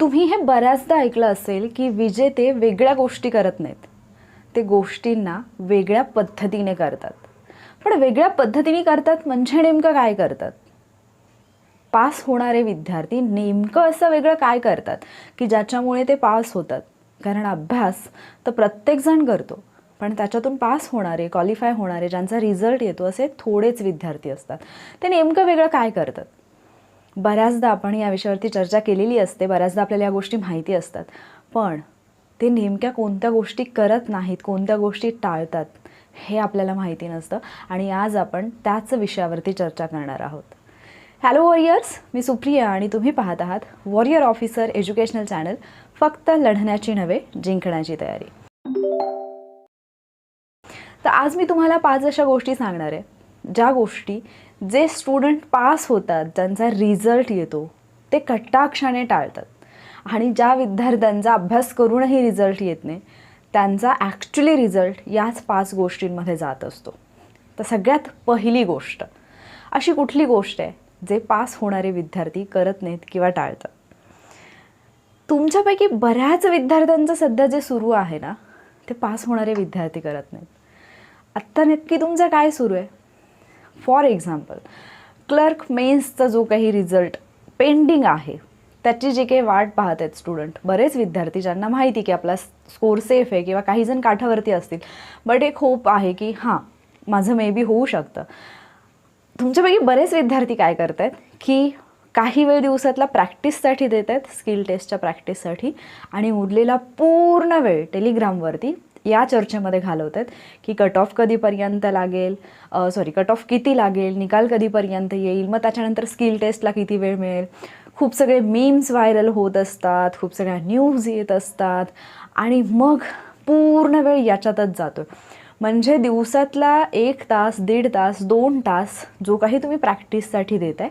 तुम्ही हे बऱ्याचदा ऐकलं असेल की विजेते वेगळ्या गोष्टी करत नाहीत. ते गोष्टींना वेगळ्या पद्धतीने करतात. पण वेगळ्या पद्धतीने करतात म्हणजे नेमकं काय करतात? पास होणारे विद्यार्थी नेमकं असं वेगळं काय करतात की ज्याच्यामुळे ते पास होतात? कारण अभ्यास तर प्रत्येकजण करतो पण त्याच्यातून पास होणारे क्वालिफाय होणारे ज्यांचा रिझल्ट येतो असे थोडेच विद्यार्थी असतात. ते नेमकं वेगळं काय करतात? बऱ्याचदा आपण या विषयावरती चर्चा केलेली असते बऱ्याचदा आपल्याला या गोष्टी माहिती असतात. पण ते नेमक्या कोणत्या गोष्टी करत नाहीत कोणत्या गोष्टी टाळतात हे आपल्याला माहिती नसतं. आणि आज आपण त्याच विषयावरती चर्चा करणार आहोत. हॅलो वॉरियर्स मी सुप्रिया आणि तुम्ही पाहत आहात वॉरियर ऑफिसर एज्युकेशनल चॅनल फक्त लढण्याची नव्हे जिंकण्याची तयारी. तर आज मी तुम्हाला पाच अशा गोष्टी सांगणार आहे. ज्या गोष्टी जे स्टुडंट पास होतात ज्यांचा रिझल्ट येतो ते कटाक्षाने टाळतात. आणि ज्या विद्यार्थ्यांचा अभ्यास करूनही रिझल्ट येत नाही त्यांचा ॲक्च्युली रिझल्ट याच पाच गोष्टींमध्ये जात असतो. तर सगळ्यात पहिली गोष्ट अशी कुठली गोष्ट आहे जे पास होणारे विद्यार्थी करत नाहीत किंवा टाळतात? तुमच्यापैकी बऱ्याच विद्यार्थ्यांचं सध्या जे सुरू आहे ना ते पास होणारे विद्यार्थी करत नाहीत. आत्ता नक्की तुमचं काय सुरू आहे? फॉर एक्झाम्पल क्लर्क मेन्सचा जो काही रिझल्ट पेंडिंग आहे त्याची जी काही वाट पाहत आहेत स्टुडंट बरेच विद्यार्थी ज्यांना माहिती की आपला स्कोर सेफ आहे किंवा काही जण काठावरती असतील. बट एक होप आहे की हां माझं मे बी होऊ शकतं. तुमच्यापैकी बरेच विद्यार्थी काय करत आहेत की काही वेळ दिवसातला प्रॅक्टिससाठी देत आहेत स्किल टेस्टच्या प्रॅक्टिससाठी आणि उरलेला पूर्ण वेळ टेलिग्रामवरती या चर्चेमध्ये घालवत आहेत की कट ऑफ कधीपर्यंत लागेल सॉरी कट ऑफ किती लागेल निकाल कधीपर्यंत येईल मग त्याच्यानंतर स्किल टेस्टला किती वेळ मिळेल. खूप सगळे मीम्स व्हायरल होत असतात खूप सगळ्या न्यूज येत असतात आणि मग पूर्ण वेळ याच्यातच जातो म्हणजे दिवसातला एक तास दीड तास दोन तास जो काही तुम्ही प्रॅक्टिससाठी देत आहे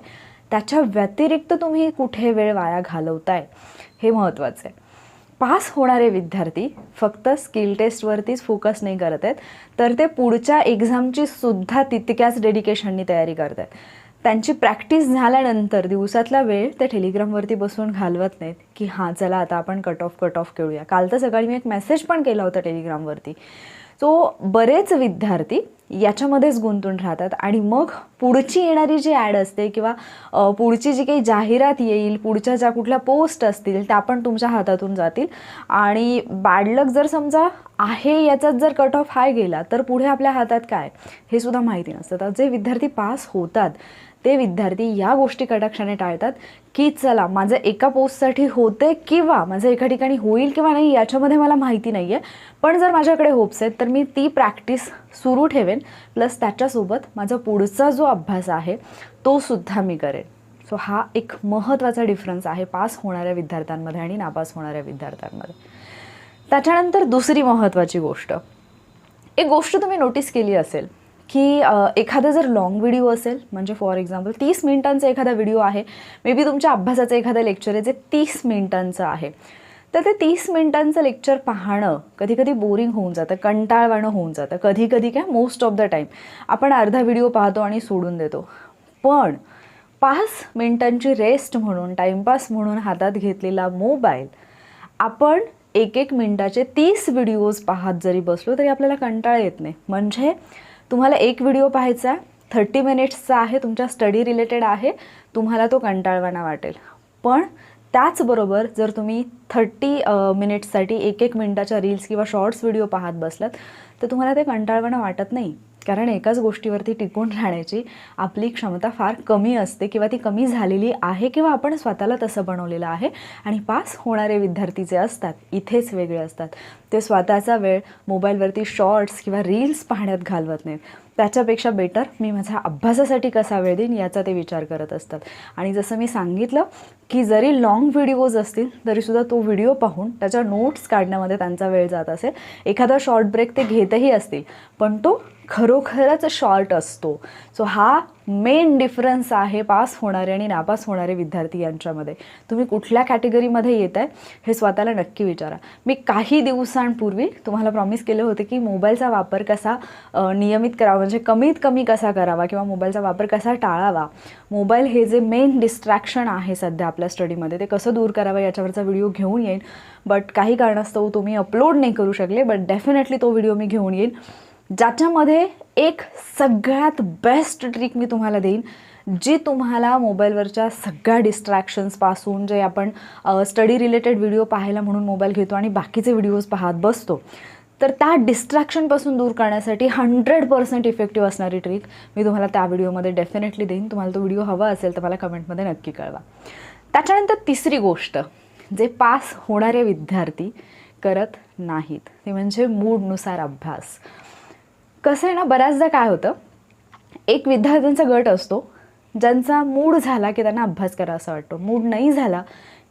त्याच्या व्यतिरिक्त तुम्ही कुठे वेळ वाया घालवताय हे महत्त्वाचं आहे. पास होणारे विद्यार्थी फक्त स्किल टेस्टवरतीच फोकस नाही करत आहेत तर ते पुढच्या एक्झामची सुद्धा तितक्याच डेडिकेशननी तयारी करत आहेत. त्यांची प्रॅक्टिस झाल्यानंतर दिवसातला वेळ ते टेलिग्रामवरती बसून घालवत नाहीत की हां चला आता आपण कट ऑफ कट ऑफ खेळूया काल तर सकाळी मी एक मेसेज पण केला होता टेलिग्रामवरती सो बरेच विद्यार्थी याच्यामध्येच गुंतून राहतात. आणि मग पुढची येणारी जी ॲड असते किंवा पुढची जी काही जाहिरात येईल पुढच्या ज्या कुठल्या पोस्ट असतील त्या पण तुमच्या हातातून जातील. आणि बॅडलक जर समजा आहे याच्यात जर कट ऑफ हाय गेला तर पुढे आपल्या हातात काय? हे सुद्धा माहिती नसतं. तर जे विद्यार्थी पास होतात ते विद्यार्थी या गोष्टी कटाक्षाने टाळतात की चला माझं एका पोस्टसाठी होते किंवा माझं एका ठिकाणी होईल किंवा नाही याच्यामध्ये मला माहिती नाही आहे पण जर माझ्याकडे होप्स आहेत तर मी ती प्रॅक्टिस सुरू ठेवेन. प्लस त्याच्यासोबत माझा पुढचा जो अभ्यास आहे तो सुद्धा मी करेन. सो हा एक महत्त्वाचा डिफरन्स आहे पास होणाऱ्या विद्यार्थ्यांमध्ये आणि नापास होणाऱ्या विद्यार्थ्यांमध्ये. त्याच्यानंतर दुसरी महत्त्वाची गोष्ट. एक गोष्ट तुम्ही नोटीस केली असेल की एखादं एखादा जर लॉंग व्हिडिओ असेल म्हणजे फॉर एक्झाम्पल तीस मिनिटांचा एखादा व्हिडिओ आहे मे बी तुमच्या अभ्यासाचं एखादं लेक्चर आहे जे तीस मिनिटांचं आहे. तर ते तीस मिनिटांचं लेक्चर पाहणं कधी कधी बोरिंग होऊन जातं कंटाळवाणं होऊन जातं. कधी कधी काय मोस्ट ऑफ द टाईम आपण अर्धा व्हिडिओ पाहतो आणि सोडून देतो. पण पाच मिनिटांची रेस्ट म्हणून टाईमपास म्हणून हातात घेतलेला मोबाईल आपण एक एक मिनिटाचे तीस व्हिडिओज पाहत जरी बसलो तरी आपल्याला कंटाळा येत नाही. म्हणजे तुम्हाला एक व्हिडिओ पाहायचा थर्टी मिनिट्सचा आहे तुमच्या स्टडी रिलेटेड आहे तुम्हाला तो कंटाळवाणा वाटेल. पण त्याचबरोबर जर तुम्ही थर्टी मिनिट्ससाठी एक एक मिनिटाच्या रील्स किंवा शॉर्ट्स व्हिडिओ पाहत बसलात तर तुम्हाला ते कंटाळवाणं वाटत नाही. कारण एकाच गोष्टीवरती टिकून राहण्याची आपली क्षमता फार कमी असते किंवा ती कमी झालेली आहे किंवा आपण स्वतःला तसं बनवलेलं आहे आणि पास होणारे विद्यार्थी जे असतात इथेच वेगळे असतात. ते स्वतःचा वेळ मोबाईलवरती शॉर्ट्स किंवा रील्स पाहण्यात घालवत नाहीत. त्याच्यापेक्षा बेटर मी माझ्या अभ्यासासाठी कसा वेळ देईन याचा ते विचार करत असतात. आणि जसं मी सांगितलं की जरी लॉंग व्हिडिओज असतील तरीसुद्धा तो व्हिडिओ पाहून त्याच्या नोट्स काढण्यामध्ये त्यांचा वेळ जात असेल. एखादा शॉर्ट ब्रेक ते घेतही असतील पण तो खरोखरच शॉर्ट असतो. सो हा मेन डिफरन्स आहे पास होणारे आणि नापास होणारे विद्यार्थी यांच्यामध्ये. तुम्ही कुठल्या कॅटेगरीमध्ये येत आहे हे स्वतःला नक्की विचारा. मी काही दिवसांपूर्वी तुम्हाला प्रॉमिस केले होते की मोबाईलचा वापर कसा नियमित करावा म्हणजे कमीत कमी कसा करावा किंवा मोबाईलचा वापर कसा टाळावा? मोबाईल हे जे मेन डिस्ट्रॅक्शन आहे सध्या आपल्या स्टडीमध्ये ते कसं दूर करावं याच्यावरचा व्हिडिओ घेऊन येईन. बट काही कारणास्तव तो मी अपलोड नाही करू शकले बट डेफिनेटली तो व्हिडिओ मी घेऊन येईन. ज्याच्यामध्ये एक सगळ्यात बेस्ट ट्रिक मी तुम्हाला देईन जी तुम्हाला मोबाईलवरच्या सगळ्या डिस्ट्रॅक्शन्सपासून जे आपण स्टडी रिलेटेड व्हिडिओ पाहायला म्हणून मोबाईल घेतो आणि बाकीचे व्हिडिओज पाहत बसतो. तर त्या डिस्ट्रॅक्शनपासून दूर करण्यासाठी हंड्रेड पर्सेंट इफेक्टिव्ह असणारी ट्रिक मी तुम्हाला त्या व्हिडिओमध्ये डेफिनेटली देईन. तुम्हाला तो व्हिडिओ हवा असेल तर मला कमेंटमध्ये नक्की कळवा. त्याच्यानंतर तिसरी गोष्ट जे पास होणारे विद्यार्थी करत नाहीत ते म्हणजे मूडनुसार अभ्यास. कसं आहे ना बऱ्याचदा काय होतं एक विद्यार्थ्यांचा गट असतो ज्यांचा मूड झाला की त्यांना अभ्यास करा असं वाटतो. मूड नाही झाला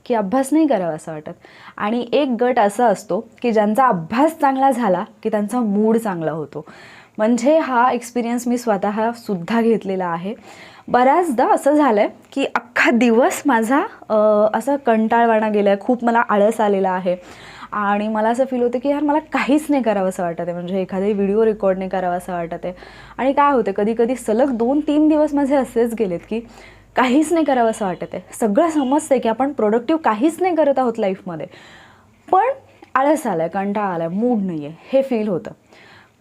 की अभ्यास नाही करावा असं वाटत. आणि एक गट असा असतो की ज्यांचा अभ्यास चांगला झाला की त्यांचा मूड चांगला होतो. म्हणजे हा एक्सपिरियन्स मी स्वतः सुद्धा घेतलेला आहे. बऱ्याचदा असं झालं आहे की अख्खा दिवस माझा असा कंटाळवाणा गेला आहे खूप मला आळस आलेला आहे. आणि मला असं फील होतं की यार मला काहीच नाही करावं असं वाटत आहे. म्हणजे एखादे व्हिडिओ रेकॉर्ड नाही करावं असं वाटत आहे. आणि काय होतं कधी कधी सलग दोन तीन दिवस माझे असेच गेलेत की काहीच नाही करावं असं वाटत आहे. सगळं समजतं की आपण प्रोडक्टिव्ह काहीच नाही करत आहोत लाईफमध्ये पण आळस आला आहे कंटाळा आला आहे मूड नाही आहे हे फील होतं.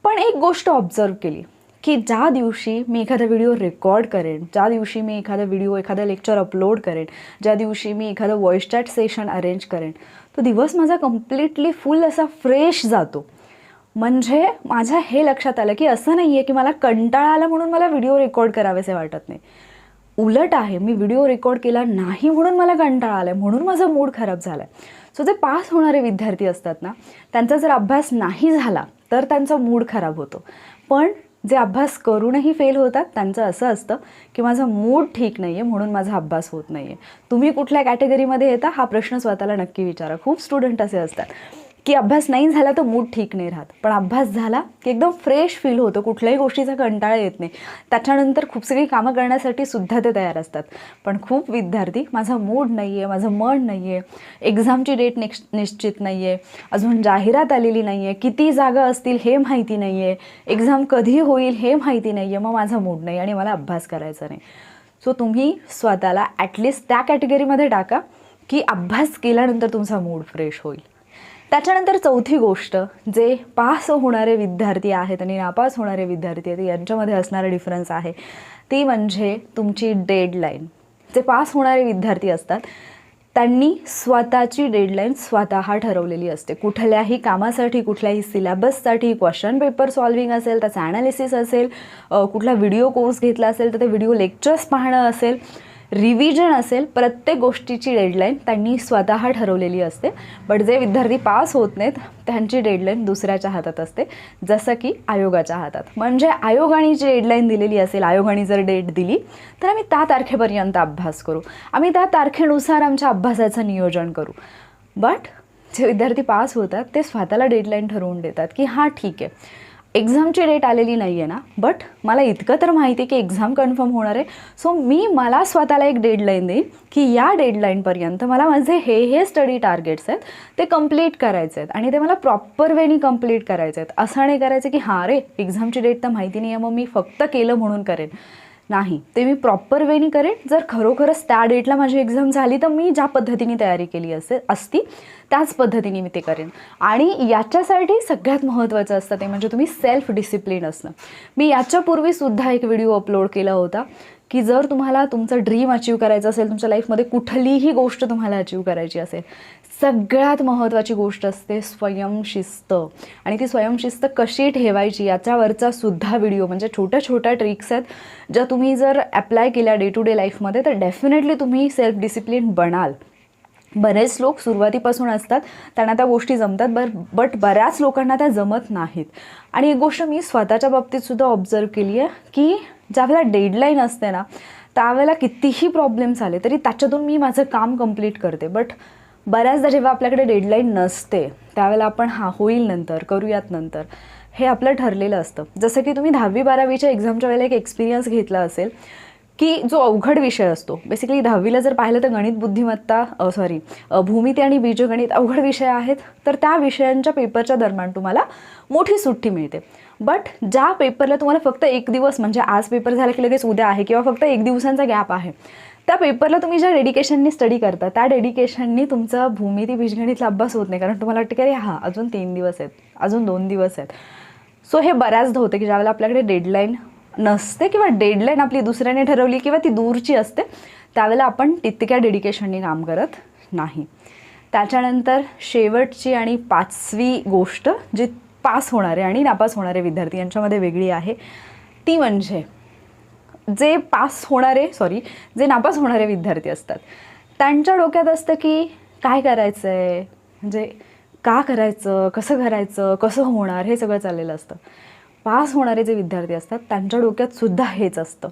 पण एक गोष्ट ऑब्झर्व केली की ज्या दिवशी मी एखादा व्हिडिओ रेकॉर्ड करेन ज्या दिवशी मी एखादा व्हिडिओ एखादा लेक्चर अपलोड करेन ज्या दिवशी मी एखादं व्हॉइस चॅट सेशन अरेंज करेन तो दिवस माझा कम्प्लिटली फुल असा फ्रेश जातो. म्हणजे माझ्या हे लक्षात आलं की असं नाही आहे की मला कंटाळा आला म्हणून मला व्हिडिओ रेकॉर्ड करावेसे वाटत नाही. उलट आहे मी व्हिडिओ रेकॉर्ड केला नाही म्हणून मला कंटाळा आला म्हणून माझा मूड खराब झाला आहे सो जे पास होणारे विद्यार्थी असतात ना त्यांचा जर अभ्यास नाही झाला तर त्यांचा मूड खराब होतो. पण जे अभ्यास करूनही फेल होतात त्यांचं असं असतं की माझा मूड ठीक नाही आहे म्हणून माझा अभ्यास होत नाही आहे तुम्ही कुठल्या कॅटेगरीमध्ये येता हा प्रश्न स्वतःला नक्की विचारा. खूप स्टुडंट असे असतात. की अभ्यास नाही झाला तर मूड ठीक नाही राहत. पण अभ्यास झाला की एकदम फ्रेश फील होतं. कुठल्याही गोष्टीचा कंटाळा येत नाही. त्याच्यानंतर खूप सगळी कामं करण्यासाठी सुद्धा ते तयार असतात. पण खूप विद्यार्थी माझा मूड नाही आहे माझं मन नाही आहे एक्झामची डेट नेक्स्ट निश्चित नाही आहे अजून जाहिरात आलेली नाही आहे किती जागा असतील हे माहिती नाही आहे एक्झाम कधी होईल हे माहिती नाही आहे मग माझा मूड नाही आणि मला अभ्यास करायचा नाही. सो तुम्ही स्वतःला ॲटलिस्ट त्या कॅटेगरीमध्ये टाका की अभ्यास केल्यानंतर तुमचा मूड फ्रेश होईल. त्याच्यानंतर चौथी गोष्ट जे पास होणारे विद्यार्थी आहेत आणि नापास होणारे विद्यार्थी आहेत यांच्यामध्ये असणारा डिफरन्स आहे. ती म्हणजे तुमची डेडलाईन जे पास होणारे विद्यार्थी असतात त्यांनी स्वतःची डेडलाईन स्वतः ठरवलेली असते. कुठल्याही कामासाठी कुठल्याही सिलेबससाठी क्वेश्चन पेपर सॉल्विंग असेल त्याचं ॲनालिसिस असेल कुठला व्हिडिओ कोर्स घेतला असेल तर ते व्हिडिओ लेक्चर्स पाहणं असेल. रिव्हिजन असेल प्रत्येक गोष्टीची डेडलाईन त्यांनी स्वतः ठरवलेली असते. बट जे विद्यार्थी पास होत नाहीत त्यांची डेडलाईन दुसऱ्याच्या हातात असते जसं की आयोगाच्या हातात. म्हणजे आयोगाने जी डेडलाईन दिलेली असेल आयोगाने जर डेट दिली तर आम्ही त्या तारखेपर्यंत अभ्यास करू. आम्ही त्या तारखेनुसार आमच्या अभ्यासाचं नियोजन करू. बट जे विद्यार्थी पास होतात ते स्वतःला डेडलाईन ठरवून देतात की हां ठीक आहे. एक्झामची डेट आलेली नाही आहे ना बट मला इतकं तर माहिती आहे की एक्झाम कन्फर्म होणार आहे. सो मी मला स्वतःला एक डेडलाईन देईन की या डेडलाईनपर्यंत मला माझे हे हे स्टडी टार्गेट्स आहेत ते कंप्लीट करायचे आहेत. आणि ते मला प्रॉपर वेनी कंप्लीट करायचे आहेत. असं नाही करायचं की हां रे एक्झामची डेट तर माहिती नाही आहे मग मी फक्त केलं म्हणून करेन. नाही. ते मी प्रॉपर वेनी करेन. जर खरोखरच त्या डेटला माझी एक्झाम झाली तर मी ज्या पद्धतीने तयारी केली असेल असती त्याच पद्धतीने मी ते करेन. आणि याच्यासाठी सगळ्यात महत्त्वाचं असतं ते म्हणजे तुम्ही सेल्फ डिसिप्लिन असणं. मी याच्यापूर्वी सुद्धा एक व्हिडिओ अपलोड केला होता की जर तुम्हाला तुमचं ड्रीम अचीव करायचं असेल तुमच्या लाईफमध्ये कुठलीही गोष्ट तुम्हाला अचीव करायची असेल सगळ्यात महत्त्वाची गोष्ट असते स्वयंशिस्त आणि ती स्वयंशिस्त कशी ठेवायची याच्यावरचा सुद्धा व्हिडिओ म्हणजे छोट्या छोट्या ट्रिक्स आहेत ज्या तुम्ही जर अप्लाय केल्या डे टू डे लाईफमध्ये तर डेफिनेटली तुम्ही सेल्फ डिसिप्लिन बनाल. बरेच लोक सुरुवातीपासून असतात त्यांना त्या गोष्टी जमतात बर बट बऱ्याच लोकांना त्या जमत नाहीत. आणि एक गोष्ट मी स्वतःच्या बाबतीत सुद्धा ऑब्झर्व केली आहे की ज्यावेळेला डेडलाईन असते ना त्यावेळेला कितीही प्रॉब्लेम्स आले तरी त्याच्यातून मी माझं काम कंप्लीट करते. बट बऱ्याचदा जेव्हा आपल्याकडे डेडलाईन नसते त्यावेळेला आपण हा होईल नंतर करूयात नंतर. हे आपलं ठरलेलं असतं. जसं की तुम्ही दहावी बारावीच्या एक्झामच्या वेळेला एक एक्सपिरियन्स घेतला असेल की जो अवघड विषय असतो. बेसिकली दहावीला जर पाहिलं तर गणित बुद्धिमत्ता सॉरी भूमिती आणि बीजगणित अवघड विषय आहेत तर त्या विषयांच्या पेपरच्या दरम्यान तुम्हाला मोठी सुट्टी मिळते. बट ज्या पेपरला तुम्हाला फक्त एक दिवस म्हणजे आज पेपर झाला की लगेच उद्या आहे किंवा फक्त एक दिवसांचा गॅप आहे त्या पेपरला तुम्ही ज्या डेडिकेशननी स्टडी करता त्या डेडिकेशननी तुमचा भूमिती बीजगणितला अभ्यास होत नाही. कारण तुम्हाला वाटतं की अरे हां अजून तीन दिवस आहेत अजून दोन दिवस आहेत. सो हे बऱ्याचदा होतं की ज्यावेळेला आपल्याकडे डेडलाईन नसते किंवा डेडलाईन आपली दुसऱ्याने ठरवली किंवा ती दूरची असते त्यावेळेला आपण तितक्या डेडिकेशननी काम करत नाही. त्याच्यानंतर शेवटची आणि पाचवी गोष्ट जी पास होणारे आणि नापास होणारे विद्यार्थी यांच्यामध्ये वेगळी आहे ती म्हणजे जे पास होणारे सॉरी जे नापास होणारे विद्यार्थी असतात. त्यांच्या डोक्यात असतं की काय करायचं आहे म्हणजे का करायचं? कसं करायचं? कसं होणार? हे सगळं चाललेलं असतं. पास होणारे जे विद्यार्थी असतात त्यांच्या डोक्यात सुद्धा हेच असतं.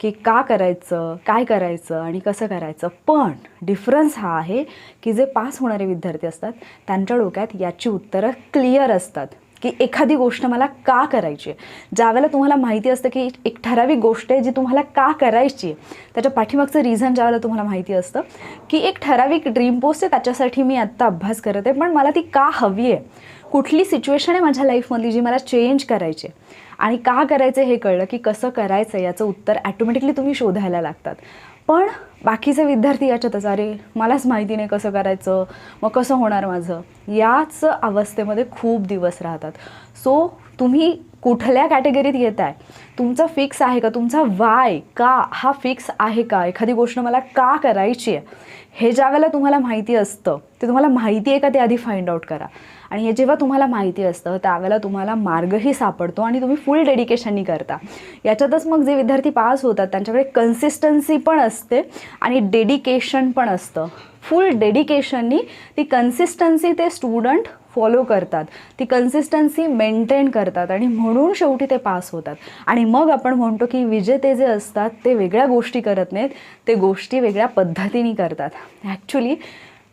की का करायचं? काय करायचं? आणि कसं करायचं? पण डिफरन्स हा आहे की जे पास होणारे विद्यार्थी असतात त्यांच्या डोक्यात याची उत्तरं क्लिअर असतात. की एखादी गोष्ट मला का करायची आहे? ज्यावेळेला तुम्हाला माहिती असतं की एक ठराविक गोष्ट आहे जी तुम्हाला का करायची आहे त्याच्या पाठीमागचं रिझन ज्यावेळेला तुम्हाला माहिती असतं की एक ठराविक ड्रीम पोस्ट आहे त्याच्यासाठी मी आत्ता अभ्यास करत आहे पण मला ती का हवी आहे? कुठली सिच्युएशन आहे माझ्या लाईफमधली जी मला चेंज करायची आहे? आणि का करायचं हे कळलं की कसं करायचं याचं उत्तर ॲटोमॅटिकली तुम्ही शोधायला लागतात. पण बाकीचे विद्यार्थी याच्यातच अरे मलाच माहिती नाही कसं करायचं मग कसं होणार माझं? याच अवस्थेमध्ये खूप दिवस राहतात. सो तुम्ही कुठल्या कॅटेगरीत येत आहे तुमचं फिक्स आहे का? तुमचा वाय का? हा फिक्स आहे का? एखादी गोष्ट मला का करायची आहे? हे ज्या वेळेला तुम्हाला माहिती असतं ते तुम्हाला माहिती आहे का? ते आधी फाइंड आउट करा. आणि हे जेव्हा तुम्हाला माहिती असतं त्यावेळेला तुम्हाला मार्गही सापडतो आणि तुम्ही फुल डेडिकेशननी करता. याच्यातच मग जे विद्यार्थी पास होतात त्यांच्याकडे कन्सिस्टन्सी पण असते आणि डेडिकेशन पण असतं. फुल डेडिकेशननी ती कन्सिस्टन्सी ते स्टुडंट फॉलो करतात. ती कन्सिस्टन्सी मेंटेन करतात आणि म्हणून शेवटी ते पास होतात. आणि मग आपण म्हणतो की विजेते जे असतात ते वेगळ्या गोष्टी करत नाहीत ते गोष्टी वेगळ्या पद्धतीने करतात. ॲक्च्युली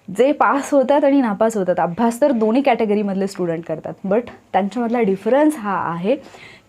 जे पास होतात आणि नापास होतात. अभ्यास तर दोन्ही कॅटेगरीमधले स्टुडंट करतात. बट त्यांच्यामधला डिफरन्स हा आहे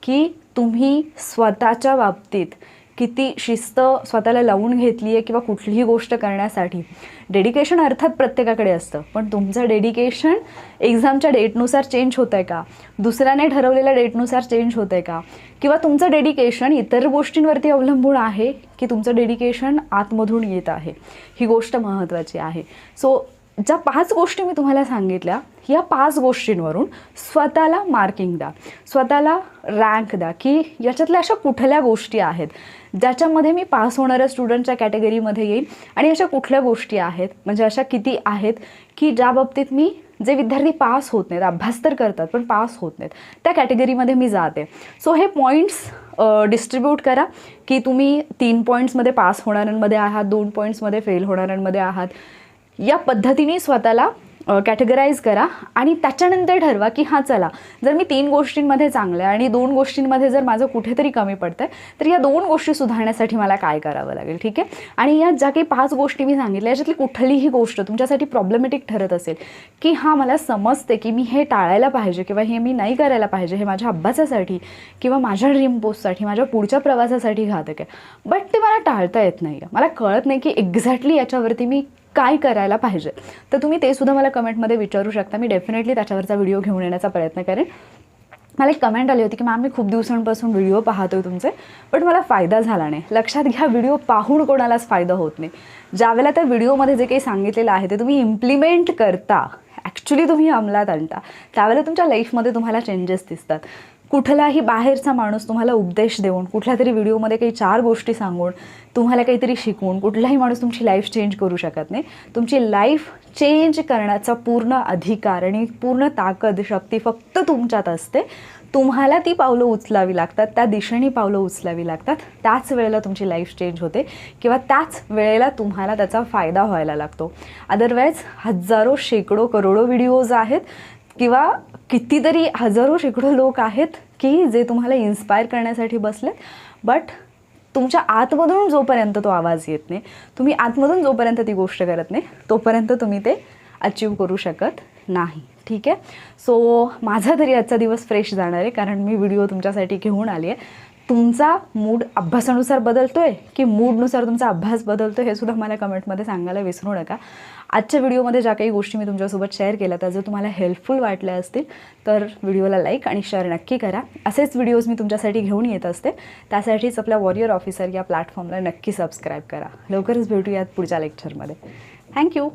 की तुम्ही स्वतःच्या बाबतीत किती शिस्त स्वतःला लावून घेतली आहे किंवा कुठलीही गोष्ट करण्यासाठी. डेडिकेशन अर्थात प्रत्येकाकडे असतं. पण तुमचं डेडिकेशन एक्झामच्या डेटनुसार चेंज होतं आहे का? दुसऱ्याने ठरवलेल्या डेटनुसार चेंज होतं आहे का? किंवा तुमचं डेडिकेशन इतर गोष्टींवरती अवलंबून आहे की तुमचं डेडिकेशन आतमधून येत आहे? ही गोष्ट महत्त्वाची आहे. सो ज्या पाच गोष्टी मी तुम्हाला सांगितल्या या पाच गोष्टींवरून स्वतःला मार्किंग द्या. स्वतःला रँक द्या. की याच्यातल्या अशा कुठल्या गोष्टी आहेत? ज्याच्यामध्ये मी पास होणाऱ्या स्टुडंटच्या कॅटेगरीमध्ये येईल. आणि अशा कुठल्या गोष्टी आहेत? म्हणजे अशा किती आहेत की ज्या बाबतीत मी जे विद्यार्थी पास होत नाहीत अभ्यास तर करतात पण पास होत नाहीत त्या कॅटेगरीमध्ये मी जाते. सो हे पॉईंट्स डिस्ट्रीब्यूट करा की तुम्ही तीन पॉईंट्समध्ये पास होणाऱ्यांमध्ये आहात दोन पॉईंट्समध्ये फेल होणाऱ्यांमध्ये आहात. या पद्धतीने स्वतःला कॅटेगराईज करा आणि त्याच्यानंतर ठरवा की हां चला जर मी तीन गोष्टींमध्ये चांगलं आहे आणि दोन गोष्टींमध्ये जर माझं कुठेतरी कमी पडतं आहे तर या दोन गोष्टी सुधारण्यासाठी मला काय करावं लागेल ठीक आहे? आणि या ज्या काही पाच गोष्टी मी सांगितल्या याच्यातली कुठलीही गोष्ट तुमच्यासाठी प्रॉब्लेमॅटिक ठरत असेल की हां मला समजते की मी हे टाळायला पाहिजे किंवा हे मी नाही करायला पाहिजे हे माझ्या अभ्यासासाठी किंवा माझ्या ड्रीम पोस्टसाठी माझ्या पुढच्या प्रवासासाठी घातक आहे. बट ते मला टाळता येत नाही आहे मला कळत नाही की एक्झॅक्टली याच्यावरती मी काय करायला पाहिजे? तर तुम्ही ते सुद्धा मला कमेंटमध्ये विचारू शकता. मी डेफिनेटली त्याच्यावरचा व्हिडिओ घेऊन येण्याचा प्रयत्न करेन. मला एक कमेंट आली होती की मॅम मी खूप दिवसांपासून व्हिडिओ पाहतोय तुमचे पण मला फायदा झाला नाही. लक्षात घ्या व्हिडिओ पाहून कोणालाच फायदा होत नाही. ज्यावेळेला त्या व्हिडिओमध्ये जे काही सांगितलेलं आहे ते तुम्ही इम्प्लिमेंट करता. ॲक्च्युली तुम्ही अंमलात आणता. त्यावेळेला तुमच्या लाईफमध्ये तुम्हाला चेंजेस दिसतात. कुठलाही बाहेरचा माणूस तुम्हाला उपदेश देऊन कुठल्या तरी व्हिडिओमध्ये काही चार गोष्टी सांगून तुम्हाला काहीतरी शिकवून कुठलाही माणूस तुमची लाईफ चेंज करू शकत नाही. तुमची लाईफ चेंज करण्याचा पूर्ण अधिकार आणि पूर्ण ताकद शक्ती फक्त तुमच्यात असते. तुम्हाला ती पावलं उचलावी लागतात त्या दिशेने पावलं उचलावी लागतात. त्याच वेळेला तुमची लाईफ चेंज होते किंवा त्याच वेळेला तुम्हाला त्याचा फायदा व्हायला लागतो. अदरवाईज हजारो शेकडो करोडो व्हिडिओज आहेत. किंवा कितीतरी हजारो शेकडो लोक आहेत की जे तुम्हाला इन्स्पायर करण्यासाठी बसलेत बट तुमच्या आतमधून जोपर्यंत तो आवाज येत नाही तुम्ही आतमधून जोपर्यंत ती गोष्ट करत नाही तोपर्यंत तुम्ही ते अचीव करू शकत नाही. ठीक आहे? सो माझा तरी आजचा दिवस फ्रेश जाणार आहे कारण मी व्हिडिओ तुमच्यासाठी घेऊन आली आहे. तुमचा मूड अभ्यासानुसार बदलतो आहे की मूडनुसार तुमचा अभ्यास बदलतो हे सुद्धा मला कमेंटमध्ये सांगायला विसरू नका. आजच्या व्हिडिओमध्ये ज्या काही गोष्टी मी तुमच्यासोबत शेअर केल्या त्या जर तुम्हाला हेल्पफुल वाटल्या असतील तर व्हिडिओला लाईक आणि शेअर नक्की करा. असेच व्हिडिओज मी तुमच्यासाठी घेऊन येत असते. त्यासाठीच आपल्या वॉरियर ऑफिसर या प्लॅटफॉर्मला नक्की सबस्क्राईब करा. लवकरच भेटूयात पुढच्या लेक्चरमध्ये थँक्यू